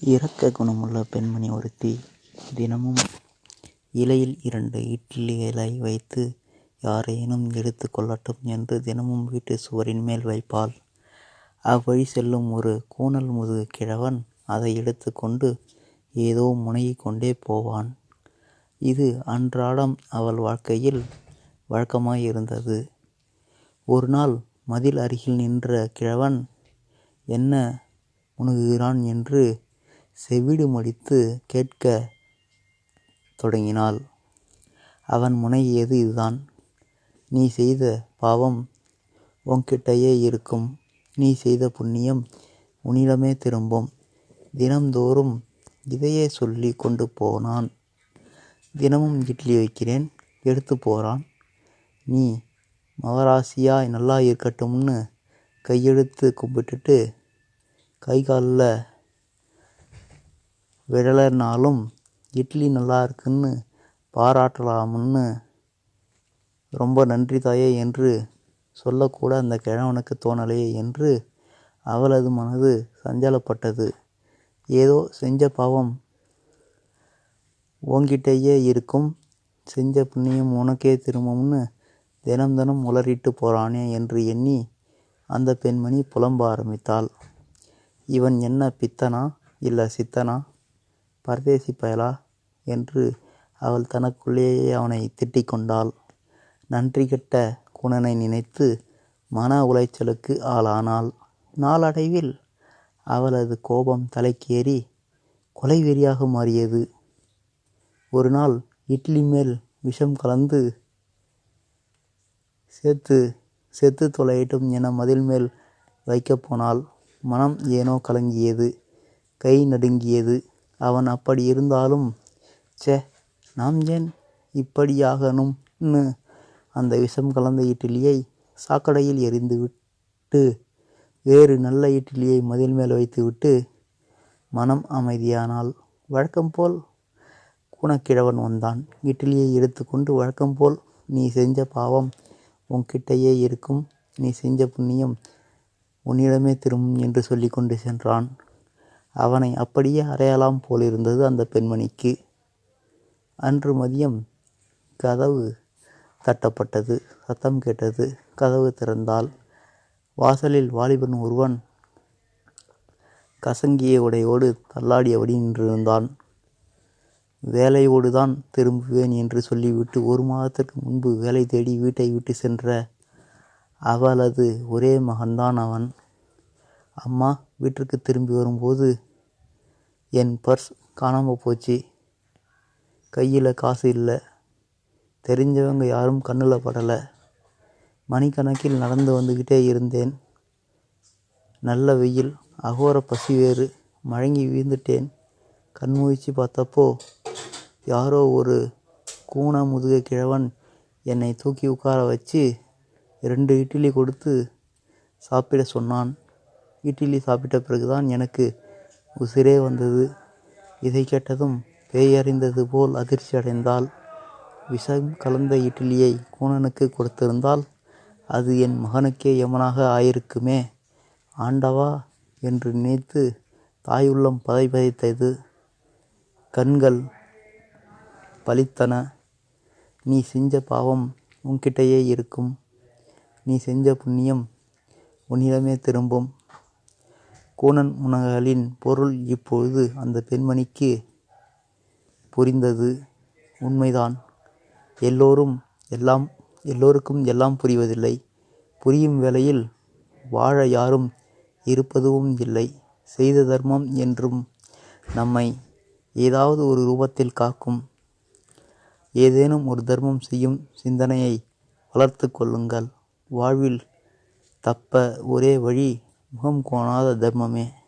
இரக்க குணமுள்ள பெண்மணி ஒருத்தி தினமும் இலையில் இரண்டு இட்லிகளை வைத்து யாரேனும் எடுத்து கொள்ளட்டும் என்று தினமும் வீட்டு சுவரின் மேல் வைப்பாள். அவ்வழி செல்லும் ஒரு கூனல் முதுகு கிழவன் அதை எடுத்துக்கொண்டு ஏதோ முனகிக் கொண்டே போவான். இது அன்றாடம் அவள் வாழ்க்கையில் வழக்கமாய் இருந்தது ஒரு நாள் மதில் அருகில் நின்ற கிழவன் என்ன உணுகுகிறான் என்று செவிடு மடித்து கேட்கத் தொடங்கினாள். அவன் முனகியது இதுதான் நீ செய்த பாவம் உன்கிட்டயே இருக்கும். நீ செய்த புண்ணியம் உன்னிடமே திரும்பும். தினந்தோறும் இதையே சொல்லி கொண்டு போனான். தினமும் இட்லி வைக்கிறேன் எடுத்து போகிறான் நீ மகராசியாய் நல்லா இருக்கட்டும்னு கையெடுத்து கும்பிட்டுட்டு கை காலில் விழலைன்னாலும் இட்லி நல்லா இருக்குன்னு பாராட்டலாம்னு ரொம்ப நன்றி தாயே என்று சொல்லக்கூட அந்த கிழவனுக்கு தோணலையே என்று அவளது மனது சஞ்சலப்பட்டது. ஏதோ செஞ்ச பாவம் ஓங்கிட்டேயே இருக்கும். செஞ்ச புண்ணியம் உனக்கே திரும்பும்னு தினம் தினம் உளறிட்டு போகிறானே என்று எண்ணி அந்த பெண்மணி புலம்ப ஆரம்பித்தாள். இவன் என்ன பித்தனா இல்லை சித்தனா பரதேசி பயலா என்று அவள் தனக்குள்ளேயே அவனை திட்டிக் கொண்டாள். நன்றிகெட்ட குணனை நினைத்து மன உளைச்சலுக்கு ஆளானாள். நாளடைவில் அவளது கோபம் தலைக்கேறி கொலை வெறியாக மாறியது. ஒருநாள் இட்லி மேல் விஷம் கலந்து சேர்த்து செத்து தொலையிட்டும் என மதில் மேல் வைக்கப் போனால் மனம் ஏனோ கலங்கியது. கை நடுங்கியது. அவன் அப்படி இருந்தாலும் ச்சே நாம் ஏன் இப்படியாகணும்னு அந்த விஷம் கலந்த இட்லியை சாக்கடையில் எறிந்துவிட்டு வேறு நல்ல இட்லியை மதில் மேல் வைத்துவிட்டு மனம் அமைதியானாள். வழக்கம்போல் கூனக்கிழவன் வந்தான். இட்லியை எடுத்துக்கொண்டு வழக்கம் வழக்கம்போல் நீ செஞ்ச பாவம் உன்கிட்டயே இருக்கும். நீ செஞ்ச புண்ணியம் உன்னிடமே திரும்பும் என்று சொல்லிக்கொண்டு சென்றான். அவனை அப்படியே அறையலாம் போலிருந்தது அந்த பெண்மணிக்கு. அன்று மதியம் கதவு தட்டப்பட்டது. சத்தம் கேட்டது. கதவு திறந்தாள். வாசலில் வாலிபன் ஒருவன் கசங்கிய உடையோடு தள்ளாடியபடி நின்றிருந்தான். வேலையோடுதான் திரும்புவேன் என்று சொல்லிவிட்டு ஒரு மாதத்திற்கு முன்பு வேலை தேடி வீட்டை விட்டு சென்ற அவளது ஒரே மகன்தான் அவன். அம்மா வீட்டிற்கு திரும்பி வரும்போது என் பர்ஸ் காணாமல் போச்சு. கையில் காசு இல்லை தெரிஞ்சவங்க யாரும் கண்ணில் படலை மணிக்கணக்கில் நடந்து வந்துக்கிட்டே இருந்தேன். நல்ல வெயில். அகோர பசி வேறு. மழங்கி வீழ்ந்துட்டேன் கண் பார்த்தப்போ யாரோ ஒரு கூண முதுக கிழவன் என்னை தூக்கி உட்கார வச்சு ரெண்டு இட்லி கொடுத்து சாப்பிட சொன்னான். இட்லி சாப்பிட்ட பிறகுதான் எனக்கு உசிரே வந்தது. இதைக் கேட்டதும் பேயறிந்தது போல் அதிர்ச்சி அடைந்தாள். விஷம் கலந்த இட்லியை கூணனுக்கு கொடுத்திருந்தால் அது என் மகனுக்கே யமனாக ஆயிருக்குமே ஆண்டவா என்று நினைத்து தாயுள்ளம் பதைபதைத்தது. கண்கள் பளித்தன. நீ செஞ்ச பாவம் உன்கிட்டயே இருக்கும். நீ செஞ்ச புண்ணியம் உன்னிடமே திரும்பும். கூனன் முனகலின் பொருள் இப்பொழுது அந்தப் பெண்மணிக்குப் புரிந்தது. உண்மைதான். எல்லோரும் எல்லாம் எல்லோருக்கும் எல்லாம் புரிவதில்லை. புரியும் வேளையில் வாழ யாரும் இருப்பதுவும் இல்லை. செய்த தர்மம் என்றும் நம்மை ஏதாவது ஒரு ரூபத்தில் காக்கும். ஏதேனும் ஒரு தர்மம் செய்யும் சிந்தனையை வளர்த்துக் கொள்ளுங்கள். வாழ்வில் தப்ப ஒரே வழி وهم كونغ هذا دب مميح